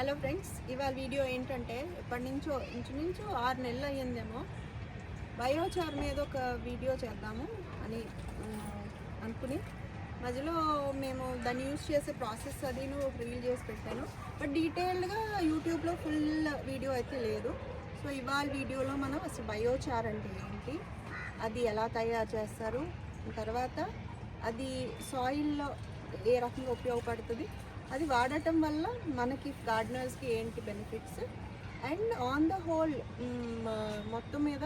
Hello friends ఇవాళ video ఏంటంటే ఎప్పటి నుంచో ఇంచుమించు ఆరు నెలలు అయ్యిందేమో బయోచార్ మీద ఒక వీడియో చేద్దాము అని అనుకుని. మధ్యలో మేము దాన్ని యూజ్ చేసే ప్రాసెస్ అది ఒక రీల్ చేసి పెట్టాను. బట్ డీటెయిల్డ్గా యూట్యూబ్లో ఫుల్ వీడియో అయితే లేదు. సో ఇవాళ వీడియోలో మనం అసలు బయోచార్ అంటే ఏంటి? అది ఎలా తయారు చేస్తారు? తర్వాత అది సాయిల్లో ఏ రకంగా ఉపయోగపడుతుంది? అది వాడటం వల్ల మనకి గార్డెనర్స్కి ఏంటి benefits? And on the whole మొత్తం మీద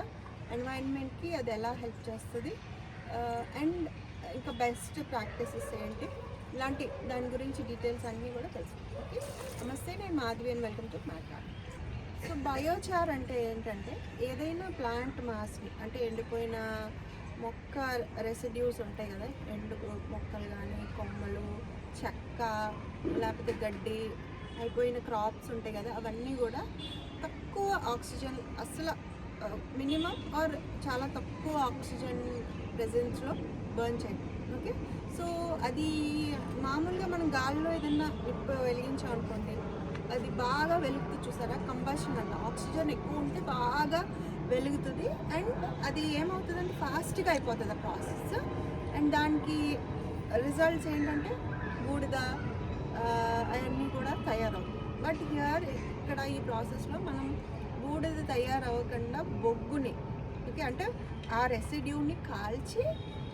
ఎన్వైరన్మెంట్కి అది ఎలా హెల్ప్ చేస్తుంది? అండ్ ఇంకా బెస్ట్ ప్రాక్టీసెస్ ఏంటి? ఇలాంటి దాని గురించి డీటెయిల్స్ అన్నీ కూడా తెలుసు ఓకే? నమస్తే నేను మాధవి అని వెల్కమ్ టు మాట్లాడు సో బయోచార్ అంటే ఏంటంటే ఏదైనా ప్లాంట్ మాస్ని అంటే ఎండిపోయిన మొక్క రెసిడ్యూస్ ఉంటాయి కదా ఎండు మొక్కలు కానీ కొమ్మలు చెక్క లేకపోతే గడ్డి అయిపోయిన క్రాప్స్ ఉంటాయి కదా అవన్నీ కూడా తక్కువ ఆక్సిజన్ అసలు మినిమం ఆర్ చాలా తక్కువ ఆక్సిజన్ ప్రెజెన్స్లో బర్న్ చేయండి ఓకే సో అది మామూలుగా మనం గాలిలో ఏదన్నా ఇప్పుడు వెలిగించామనుకోండి అది బాగా వెలుగుతుంది చూసారా? కంబషన్ అంట. ఆక్సిజన్ ఎక్కువ ఉంటే బాగా వెలుగుతుంది అండ్ అది ఏమవుతుందంటే ఫాస్ట్గా అయిపోతుంది ఆ ప్రాసెస్ అండ్ దానికి రిజల్ట్స్ ఏంటంటే బూడిద అవన్నీ కూడా తయారవుతాయి బట్ హియర్ ఇక్కడ ఈ ప్రాసెస్లో మనం బూడిద తయారవ్వకుండా బొగ్గుని ఓకే అంటే ఆ రెసిడ్యూని కాల్చి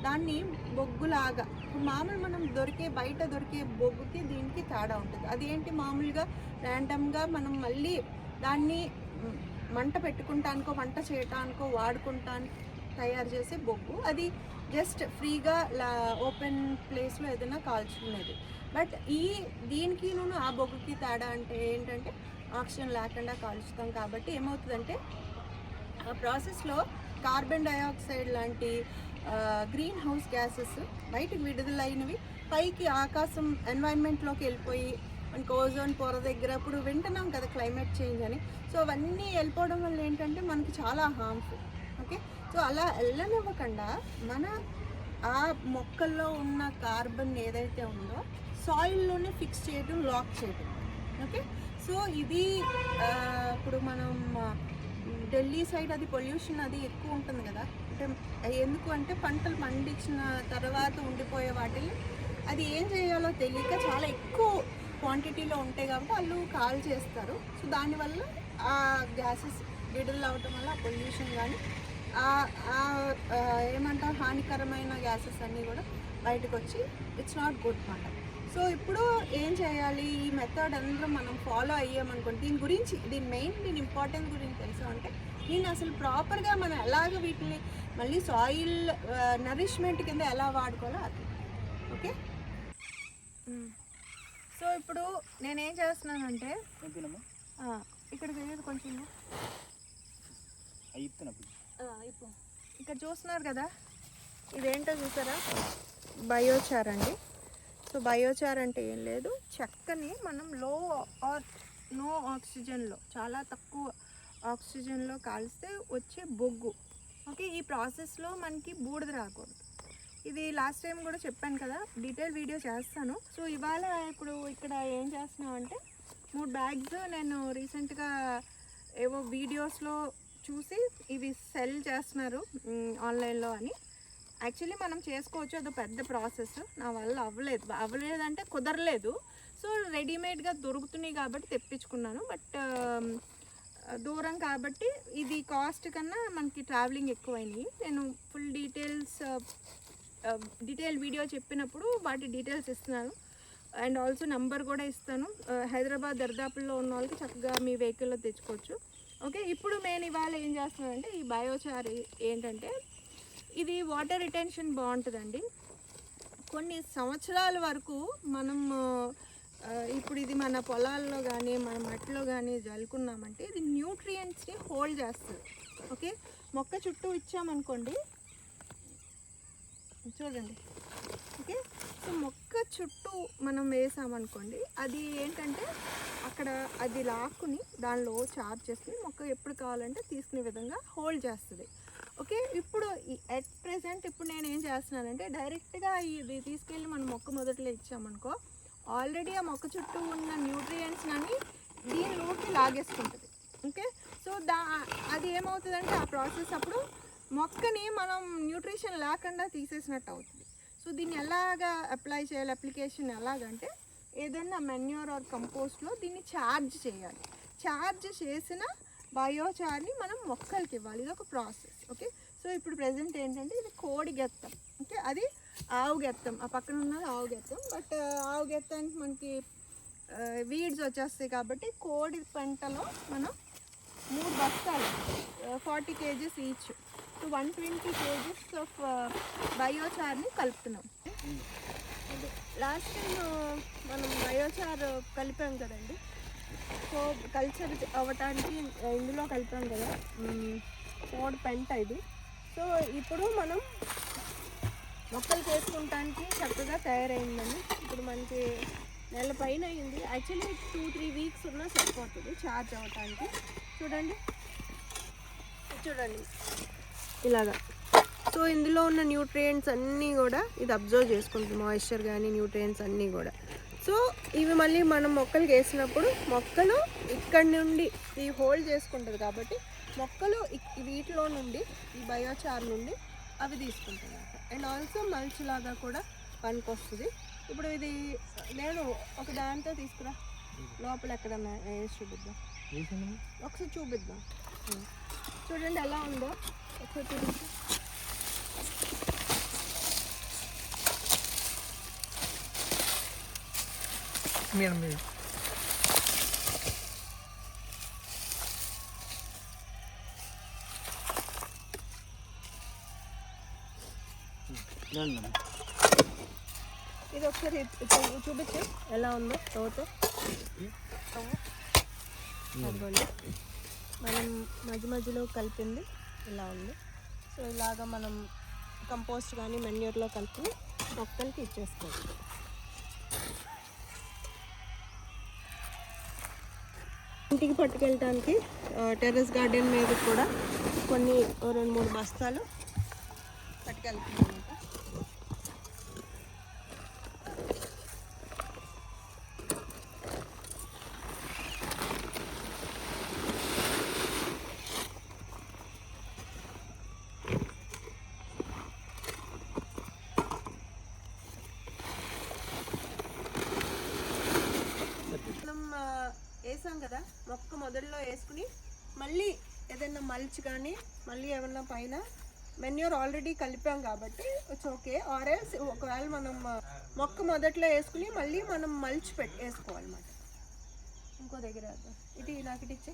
దాన్ని బొగ్గులాగా మామూలు మనం దొరికే బయట దొరికే బొగ్గుకి దీనికి తేడా ఉంటుంది. అదేంటి మామూలుగా ర్యాండమ్గా మనం మళ్ళీ దాన్ని మంట పెట్టుకుంటానికో వంట చేయటానికో వాడుకుంటానికి తయారు చేసే బొగ్గు. అది జస్ట్ ఫ్రీగా లా ఓపెన్ ప్లేస్లో ఏదైనా కాల్చుకునేది. బట్ ఈ దీనికి నేను ఆ బొగ్గుకి తేడా అంటే ఏంటంటే ఆక్సిజన్ లేకుండా కాల్చుతాం కాబట్టి ఏమవుతుందంటే ఆ ప్రాసెస్లో కార్బన్ డయాక్సైడ్ లాంటి గ్రీన్ హౌస్ గ్యాసెస్ బయటకు విడుదలైనవి పైకి ఆకాశం ఎన్వైర్న్మెంట్లోకి వెళ్ళిపోయి మనకి ఓజోన్ పొర దగ్గర అప్పుడు వింటున్నాం కదా క్లైమేట్ చేంజ్ అని. సో అవన్నీ వెళ్ళిపోవడం వల్ల ఏంటంటే మనకి చాలా హార్మ్ఫుల్ ఓకే సో అలా వెళ్ళనివ్వకుండా మన ఆ మొక్కల్లో ఉన్న కార్బన్ ఏదైతే ఉందో సాయిల్లోనే ఫిక్స్ చేయడం లాక్ చేయడం ఓకే? సో ఇది ఇప్పుడు మనం ఢిల్లీ సైడ్ అది పొల్యూషన్ అది ఎక్కువ ఉంటుంది కదా. అంటే ఎందుకు అంటే పంటలు పండించిన తర్వాత ఉండిపోయే వాటిని అది ఏం చేయాలో తెలియక చాలా ఎక్కువ క్వాంటిటీలో ఉంటాయి కాబట్టి వాళ్ళు కాల్ చేస్తారు. సో దానివల్ల ఆ గ్యాసెస్ విడుదల అవటం వల్ల ఆ పొల్యూషన్ కానీ ఏమంటారు? హానికరమైన గ్యాసెస్ అన్నీ కూడా బయటకు వచ్చి ఇట్స్ నాట్ గుడ్ మాట సో ఇప్పుడు ఏం చేయాలి? ఈ మెథడ్ అందరూ మనం ఫాలో అయ్యామనుకోండి దీని గురించి దీని మెయిన్ దీని ఇంపార్టెన్స్ గురించి తెలుసు అంటే దీన్ని అసలు ప్రాపర్గా మనం ఎలాగ వీటిని మళ్ళీ సాయిల్ నరిష్మెంట్ కింద ఎలా వాడుకోవాలో అది ఓకే సో ఇప్పుడు నేనేం చేస్తున్నానంటే ఇక్కడ తెలియదు కొంచెం ఇప్పుడు ఇక్కడ చూస్తున్నారు కదా? ఇదేంటో చూసారా? బయోచార్ అండి. సో బయోచార్ అంటే ఏం లేదు. చెక్కని మనం లో ఆర్ నో ఆక్సిజన్లో చాలా తక్కువ ఆక్సిజన్లో కాల్స్తే వచ్చే బొగ్గు. ఓకే ఈ ప్రాసెస్లో మనకి బూడిద రాకూడదు. ఇది లాస్ట్ టైం కూడా చెప్పాను కదా డీటెయిల్ వీడియో చేస్తాను. సో ఇవాళ ఇప్పుడు ఇక్కడ ఏం చేస్తున్నామంటే మూడు బ్యాగ్స్ నేను రీసెంట్గా ఏవో వీడియోస్లో చూసి ఇవి సెల్ చేస్తున్నారు ఆన్లైన్లో అని. యాక్చువల్లీ మనం చేసుకోవచ్చు అదో పెద్ద ప్రాసెస్ నా వల్ల అవ్వలేదు. అవ్వలేదంటే కుదరలేదు. సో రెడీమేడ్గా దొరుకుతున్నాయి కాబట్టి తెప్పించుకున్నాను. బట్ దూరం కాబట్టి ఇది కాస్ట్ కన్నా మనకి ట్రావెలింగ్ ఎక్కువైనాయి. నేను ఫుల్ డీటెయిల్స్ డీటెయిల్ వీడియో చెప్పినప్పుడు వాటి డీటెయిల్స్ ఇస్తున్నాను. అండ్ ఆల్సో నంబర్ కూడా ఇస్తాను. హైదరాబాద్ దర్దాపుల్లో ఉన్న వాళ్ళకి చక్కగా మీ వెహికల్లో తెచ్చుకోవచ్చు. ఓకే ఇప్పుడు నేను ఇవాళ ఏం చేస్తున్నానంటే ఈ బయోచార్ ఏంటంటే ఇది వాటర్ రిటెన్షన్ బాగుంటుందండి. కొన్ని సంవత్సరాల వరకు మనం ఇప్పుడు ఇది మన పొలాల్లో కానీ మన మట్టిలో కానీ జల్లుకున్నామంటే ఇది న్యూట్రియంట్స్ని హోల్డ్ చేస్తుంది. ఓకే మొక్క చుట్టూ ఇచ్చామనుకోండి చూడండి. ఓకే సో మొక్క చుట్టూ మనం వేసామనుకోండి అది ఏంటంటే అక్కడ అది లాక్కుని దానిలో చార్జ్ చేసుకుని మొక్క ఎప్పుడు కావాలంటే తీసుకునే విధంగా హోల్డ్ చేస్తుంది. ఓకే? ఇప్పుడు ఎట్ ప్రెసెంట్ ఇప్పుడు నేను ఏం చేస్తున్నానంటే డైరెక్ట్గా ఇది తీసుకెళ్ళి మనం మొక్క మొదట్లో ఇచ్చామనుకో ఆల్రెడీ ఆ మొక్క చుట్టూ ఉన్న న్యూట్రియంట్స్ దీనిలోకి లాగేసుకుంటుంది. ఓకే? సో దా అది ఏమవుతుందంటే ఆ ప్రాసెస్ అప్పుడు మొక్కని మనం న్యూట్రిషన్ లేకుండా తీసేసినట్టు అవుతుంది. సో దీన్ని ఎలాగా అప్లై చేయాలి? అప్లికేషన్ ఎలాగంటే ఏదైనా మెన్యూర్ ఆర్ కంపోస్ట్లో దీన్ని ఛార్జ్ చేయాలి. ఛార్జ్ చేసిన బయోచార్ని మనం మొక్కలకి ఇవ్వాలి. ఇది ఒక ప్రాసెస్. ఓకే? సో ఇప్పుడు ప్రజెంట్ ఏంటంటే ఇది కోడి గెత్తం. ఓకే? అది ఆవు గెత్తం. ఆ పక్కన ఉన్నది ఆవు గెత్తం. బట్ ఆవు గెత్తానికి మనకి వీడ్స్ వచ్చేస్తాయి కాబట్టి కోడి పంటలో మనం మూడు బస్తాలు forty kgs each. So one twenty kgs of బయోచార్ని కలుపుతున్నాం. లాస్ట్ టైం మనం బయోచార్ కలిపాం కదండి. సో కల్చర్ అవ్వటానికి ఇందులో కలిపాం కదా మోడ్ పెంట ఇది సో ఇప్పుడు మనం మొక్కలు చేసుకుంటానికి చక్కగా తయారైందండి ఇప్పుడు మనకి నెల పైన అయింది. యాక్చువల్లీ టూ త్రీ వీక్స్ ఉన్నా సరిపోతుంది ఛార్జ్ అవ్వటానికి చూడండి. చూడండి. ఇలాగా. సో ఇందులో ఉన్న న్యూట్రియంట్స్ అన్నీ కూడా ఇది అబ్జర్వ్ చేసుకుంటుంది. మాయిశ్చర్ కానీ న్యూట్రియంట్స్ అన్నీ కూడా. సో ఇవి మళ్ళీ మనం మొక్కలకి వేసినప్పుడు మొక్కలు ఇక్కడ నుండి ఈ హోల్డ్ చేసుకుంటుంది కాబట్టి మొక్కలు వీటిలో నుండి ఈ బయోచార్ నుండి అవి తీసుకుంటాయి అండ్ ఆల్సో మల్చ్ లాగా కూడా పనికొస్తుంది. ఇప్పుడు ఇది నేను ఒక దాంతో తీసుకురా. లోపల ఎక్కడన్నా వేసి చూపిద్దాం. ఒకసారి చూపిద్దాం. చూడండి ఎలా ఉందో. ఒకసారి చూపించు మేడం మీరు. ఇది ఒకసారి చూపించు ఎలా ఉందో తవ్వుతో తవ్వు. అదిగోండి మనం మధ్య మధ్యలో కలిపింది ఇలా ఉంది. సో ఇలాగా మనం కంపోస్ట్ కానీ మెన్యూర్లో కలిపి మొక్కలకి ఇచ్చేసుకోవచ్చు ఇంటికి పట్టుకెళ్ళటానికి టెర్రస్ గార్డెన్ మీద కూడా కొన్ని రెండు మూడు బస్తాలు పట్టుకెళ్తున్నాం అనమాట మనం ఆ, వేసాం కదా మొక్క మొదల్లో వేసుకుని మళ్ళీ ఏదైనా మల్చ్ కానీ మళ్ళీ ఏమన్నా పైన మెన్యూర్ ఆల్రెడీ కలిపాం కాబట్టి ఇట్స్ ఓకే ఆరెల్స్ ఒకవేళ మనం మొక్క మొదట్లో వేసుకుని మళ్ళీ మనం మల్చ్ పెట్టి వేసుకోవాలన్నమాట. ఇంకో దగ్గర ఇది ఇటు నాకు ఇటు ఇచ్చే.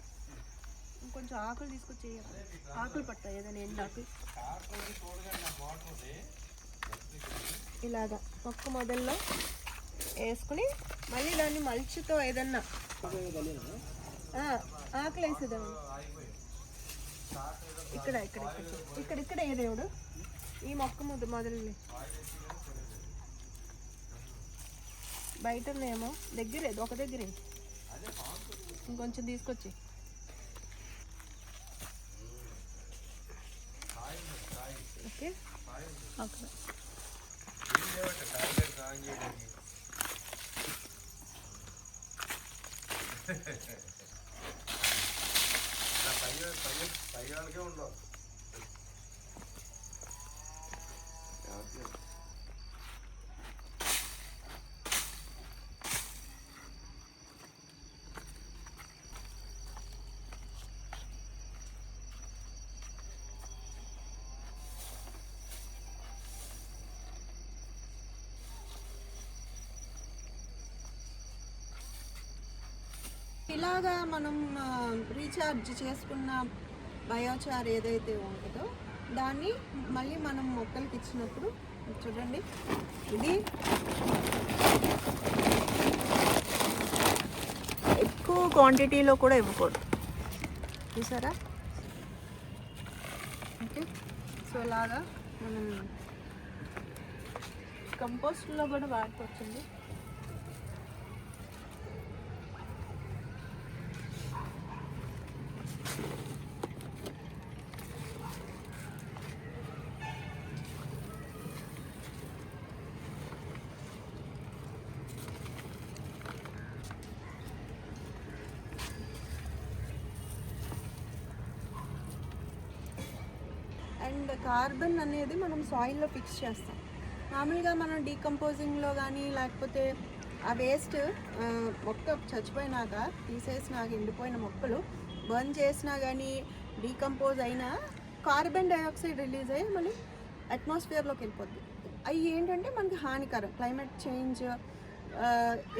ఇంకొంచెం ఆకులు తీసుకొచ్చి ఆకులు పట్టాయి ఏదైనా ఎండు ఆకులు? ఇలాగా మొక్క మొదల్లో వేసుకుని మళ్ళీ దాన్ని మల్చితో ఏదన్నా. ఆకులు వేసేదాన్ని ఇక్కడ ఇక్కడ ఇక్కడ. ఇక్కడ ఏ దేవుడు? ఈ మొక్క ముద్దు మొదలు బయట ఉన్నాయేమో దగ్గరే ఒక దగ్గరే. ఇంకొంచెం తీసుకొచ్చి. Okay okay. ఇలాగా మనం రీఛార్జ్ చేసుకున్న బయోచార్ ఏదైతే ఉంటుందో దాన్ని మళ్ళీ మనం మొక్కలకి ఇచ్చినప్పుడు చూడండి ఇది ఎక్కువ క్వాంటిటీలో కూడా ఇవ్వకూడదు. చూసారా? ఓకే సో ఇలాగా మనం కంపోస్ట్లో కూడా వాడుకోవచ్చండి అండ్ కార్బన్ అనేది మనం సాయిల్లో ఫిక్స్ చేస్తాం. మామూలుగా మనం డీకంపోజింగ్లో కానీ లేకపోతే ఆ వేస్ట్ మొక్క చచ్చిపోయినాక తీసేసినాక ఎండిపోయిన మొక్కలు బర్న్ చేసినా కానీ డీకంపోజ్ అయినా కార్బన్ డైఆక్సైడ్ రిలీజ్ అయ్యి మళ్ళీ అట్మాస్ఫియర్లోకి వెళ్ళిపోద్ది. అవి ఏంటంటే మనకి హానికరం. క్లైమేట్ చేంజ్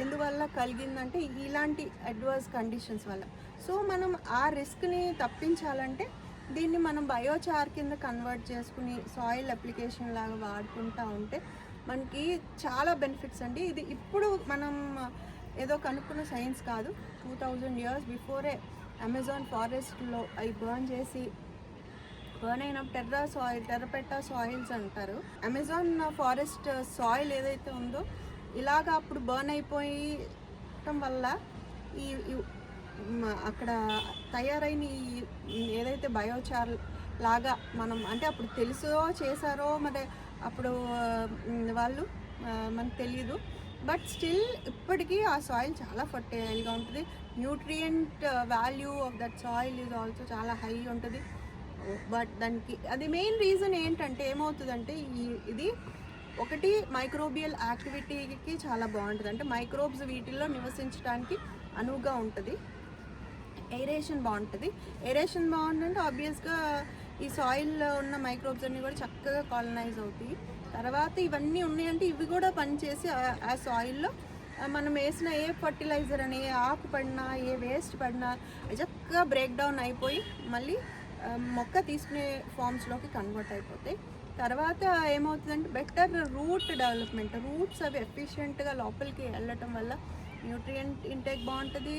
ఎందువల్ల కలిగిందంటే ఇలాంటి అడ్వర్స్ కండిషన్స్ వల్ల. సో మనం ఆ రిస్క్ని తప్పించాలంటే దీన్ని మనం బయోచార్ కింద కన్వర్ట్ చేసుకుని సాయిల్ అప్లికేషన్ లాగా వాడుకుంటా ఉంటే మనకి చాలా బెనిఫిట్స్ అండి. ఇది ఇప్పుడు మనం ఏదో కనుక్కున్న సైన్స్ కాదు. టూ థౌజండ్ ఇయర్స్ బిఫోరే అమెజాన్ ఫారెస్ట్లో అవి బర్న్ చేసి బర్న్ అయిన టెర్రా సాయిల్ టెర్రపెట్టా సాయిల్స్ అంటారు. అమెజాన్ ఫారెస్ట్ సాయిల్ ఏదైతే ఉందో ఇలాగ అప్పుడు బర్న్ అయిపోయటం వల్ల ఈ అక్కడ తయారైన ఏదైతే బయోచార్ లాగా మనం అంటే అప్పుడు తెలుసో చేశారో మరి అప్పుడు వాళ్ళు మనకు తెలియదు బట్ స్టిల్ ఇప్పటికీ ఆ సాయిల్ చాలా ఫర్టైల్గా ఉంటుంది. Nutrient value of that soil is also చాలా హై ఉంటుంది. బట్ దానికి అది మెయిన్ రీజన్ ఏంటంటే ఏమవుతుందంటే ఈ ఇది ఒకటి మైక్రోబియల్ యాక్టివిటీకి చాలా బాగుంటుంది. అంటే మైక్రోబ్స్ వీటిల్లో నివసించడానికి అనువుగా ఉంటుంది. ఎయిరేషన్ బాగుంటుంది. ఎయిరేషన్ బాగుంటుంటే ఆబ్వియస్గా ఈ సాయిల్లో ఉన్న మైక్రోబ్స్ అన్నీ కూడా చక్కగా కాలనైజ్ అవుతాయి. తర్వాత ఇవన్నీ ఉన్నాయంటే ఇవి కూడా పనిచేసి ఆ- ఆ సాయిల్లో మనం వేసిన ఏ ఫర్టిలైజర్ అని ఏ ఆకు పడినా ఏ వేస్ట్ పడినా చక్కగా బ్రేక్ డౌన్ అయిపోయి మళ్ళీ మొక్క తీసుకునే ఫామ్స్లోకి కన్వర్ట్ అయిపోతాయి. తర్వాత ఏమవుతుందంటే బెటర్ రూట్ డెవలప్మెంట్ రూట్స్ అవి ఎఫిషియెంట్గా లోపలికి వెళ్ళటం వల్ల న్యూట్రియంట్ ఇంటేక్ బాగుంటుంది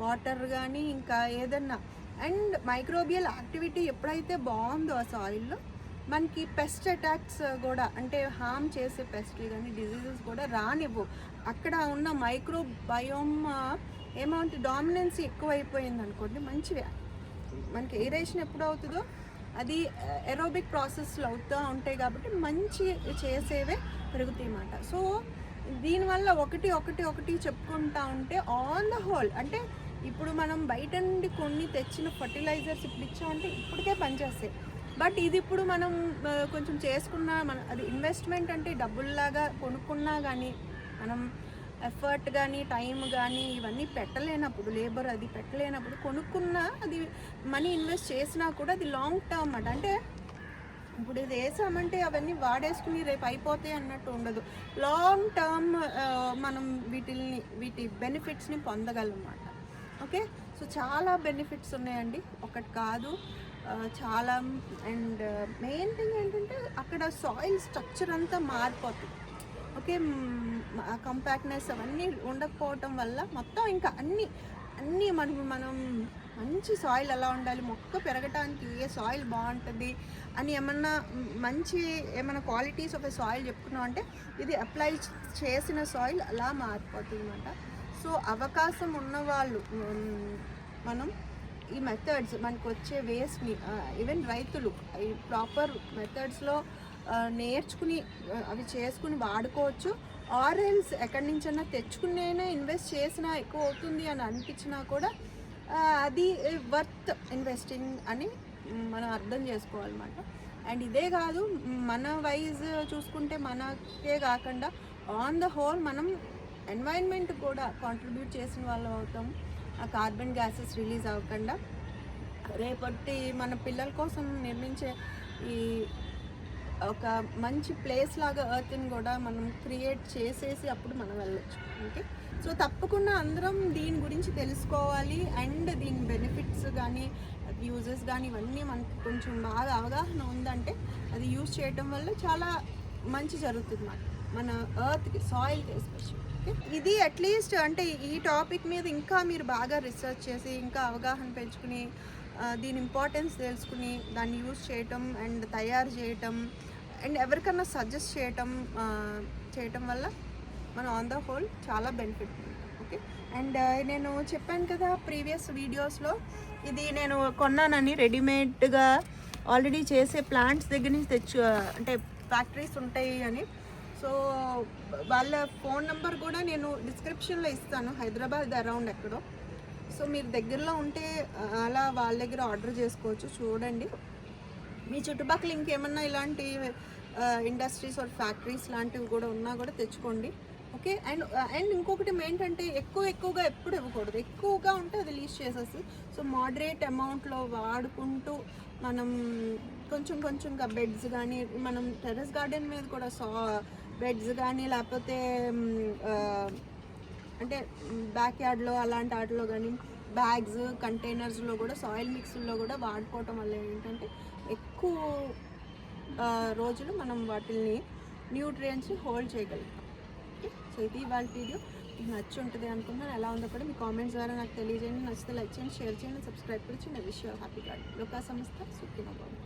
వాటర్ కానీ ఇంకా ఏదన్నా. అండ్ మైక్రోబియల్ యాక్టివిటీ ఎప్పుడైతే బాగుందో ఆ సాయిల్లో మనకి పెస్ట్ అటాక్స్ కూడా అంటే హామ్ చేసే పెస్ట్లు కానీ డిజీజెస్ కూడా రానివ్వు. అక్కడ ఉన్న మైక్రో బయోమ్ ఏమవుతుంది డామినెన్స్ ఎక్కువైపోయింది అనుకోండి మంచివి మనకి ఎయిరేషన్ ఎప్పుడు అవుతుందో అది ఎరోబిక్ ప్రాసెస్లో అవుతూ ఉంటాయి కాబట్టి మంచి చేసేవే పెరుగుతాయి అన్నమాట. సో దీనివల్ల ఒకటి ఒకటి ఒకటి చెప్పుకుంటా ఉంటే ఆన్ ద హోల్ అంటే ఇప్పుడు మనం బయట నుండి కొన్ని తెచ్చిన ఫర్టిలైజర్స్ ఇప్పుడు ఇచ్చామంటే ఇప్పటికే పనిచేస్తాయి. బట్ ఇది ఇప్పుడు మనం కొంచెం చేసుకున్న మన అది ఇన్వెస్ట్మెంట్ అంటే డబ్బుల్లాగా కొనుక్కున్నా కానీ మనం ఎఫర్ట్ కానీ టైం కానీ ఇవన్నీ పెట్టలేనప్పుడు లేబర్ అది పెట్టలేనప్పుడు కొనుక్కున్నా అది మనీ ఇన్వెస్ట్ చేసినా కూడా అది లాంగ్ టర్మ్ అంటే ఇప్పుడు ఇది వేసామంటే అవన్నీ వాడేసుకుని రేపు అయిపోతాయి అన్నట్టు ఉండదు. లాంగ్ టర్మ్ మనం వీటిని వీటి బెనిఫిట్స్ని పొందగలమాట ఓకే? సో చాలా బెనిఫిట్స్ ఉన్నాయండి. ఒకటి కాదు చాలా అండ్ మెయిన్ థింగ్ ఏంటంటే అక్కడ సాయిల్ స్ట్రక్చర్ అంతా మారిపోతుంది. ఓకే? కంపాక్ట్నెస్ అవన్నీ ఉండకపోవటం వల్ల మొత్తం ఇంకా అన్నీ అన్నీ మనం మనం మంచి సాయిల్ ఎలా ఉండాలి మొక్క పెరగటానికి ఏ సాయిల్ బాగుంటుంది అని ఏమన్నా మంచి ఏమైనా క్వాలిటీస్ ఆఫ్ సాయిల్ చెప్పుకున్నాం అంటే ఇది అప్లై చేసిన సాయిల్ అలా మారిపోతుంది అనమాట సో అవకాశం ఉన్నవాళ్ళు మనం ఈ మెథడ్స్ మనకు వచ్చే వేస్ట్ని ఈవెన్ రైతులు ఈ ప్రాపర్ మెథడ్స్లో నేర్చుకుని అవి చేసుకుని వాడుకోవచ్చు. ఆర్ఎల్స్ ఎక్కడి నుంచైనా తెచ్చుకునే ఇన్వెస్ట్ చేసినా ఎక్కువ అవుతుంది అని అనిపించినా కూడా అది వర్త్ ఇన్వెస్టింగ్ అని మనం అర్థం చేసుకోవాలన్నమాట. అండ్ ఇదే కాదు మన వైజ్ చూసుకుంటే మనకే కాకుండా ఆన్ ద హోల్ మనం ఎన్వైర్న్మెంట్ కూడా కాంట్రిబ్యూట్ చేసిన వాళ్ళం అవుతాం. ఆ కార్బన్ గ్యాసెస్ రిలీజ్ అవ్వకుండా రేపటి మన పిల్లల కోసం నిర్మించే ఈ ఒక మంచి ప్లేస్ లాగా ఎర్త్ని కూడా మనం క్రియేట్ చేసేసి అప్పుడు మనం వెళ్ళొచ్చు. ఓకే సో తప్పకుండా అందరం దీని గురించి తెలుసుకోవాలి అండ్ దీని బెనిఫిట్స్ కానీ యూజెస్ కానీ ఇవన్నీ మనకు కొంచెం బాగా అవగాహన ఉందంటే అది యూజ్ చేయటం వల్ల చాలా మంచి జరుగుతుంది మనకి మన ఎర్త్కి సాయిల్కి ఎస్పెషల్ ఓకే ఇది అట్లీస్ట్ అంటే ఈ టాపిక్ మీద ఇంకా మీరు బాగా రీసెర్చ్ చేసి ఇంకా అవగాహన పెంచుకుని దీని ఇంపార్టెన్స్ తెలుసుకుని దాన్ని యూజ్ చేయటం అండ్ తయారు చేయటం అండ్ ఎవరికన్నా సజెస్ట్ చేయటం చేయటం వల్ల మన ఆన్ ద హోల్ చాలా బెనిఫిట్ ఓకే అండ్ నేను చెప్పాను కదా ప్రీవియస్ వీడియోస్లో ఇది నేను కొన్నానని రెడీమేడ్గా ఆల్రెడీ చేసే ప్లాంట్స్ దగ్గర నుంచి తెచ్చు uh, అంటే ఫ్యాక్టరీస్ ఉంటాయి అని. సో వాళ్ళ ఫోన్ నెంబర్ కూడా నేను డిస్క్రిప్షన్లో ఇస్తాను హైదరాబాద్ అరౌండ్ ఎక్కడో. సో మీరు దగ్గరలో ఉంటే అలా వాళ్ళ దగ్గర ఆర్డర్ చేసుకోవచ్చు చూడండి. మీ చుట్టుపక్కల ఇంకేమన్నా ఇలాంటి ఇండస్ట్రీస్ ఆర్ ఫ్యాక్టరీస్ లాంటివి కూడా ఉన్నా కూడా తెచ్చుకోండి. ఓకే? అండ్ అండ్ ఇంకొకటి ఏంటంటే ఎక్కువ ఎక్కువగా ఎప్పుడు ఇవ్వకూడదు. ఎక్కువగా ఉంటే అది లీజ్ చేసేస్తుంది సో మోడరేట్ అమౌంట్లో వాడుకుంటూ మనం కొంచెం కొంచెంగా బెడ్స్ కానీ మనం టెర్రస్ గార్డెన్ మీద కూడా సా బెడ్స్ కానీ లేకపోతే అంటే బ్యాక్ యార్డ్లో అలాంటి వాటిలో కానీ బ్యాగ్స్ కంటైనర్స్లో కూడా సాయిల్ మిక్స్లో కూడా వాడుకోవటం వల్ల ఏంటంటే ఎక్కువ రోజులు మనం వాటిని న్యూట్రియంట్స్ని హోల్డ్ చేయగలుగుతాం. సో ఇది ఇవాళ వీడియో. మీకు నచ్చి ఉంటుంది అనుకుంటున్నాను. ఎలా ఉందో కూడా మీ కామెంట్స్ ద్వారా నాకు తెలియజేయండి. నచ్చితే లైక్ చేయండి షేర్ చేయండి సబ్స్క్రైబ్ కూడా చేయండి. విష్ హ్యాపీ గార్డ్ లోకా సంస్థ సుఖినోబాబు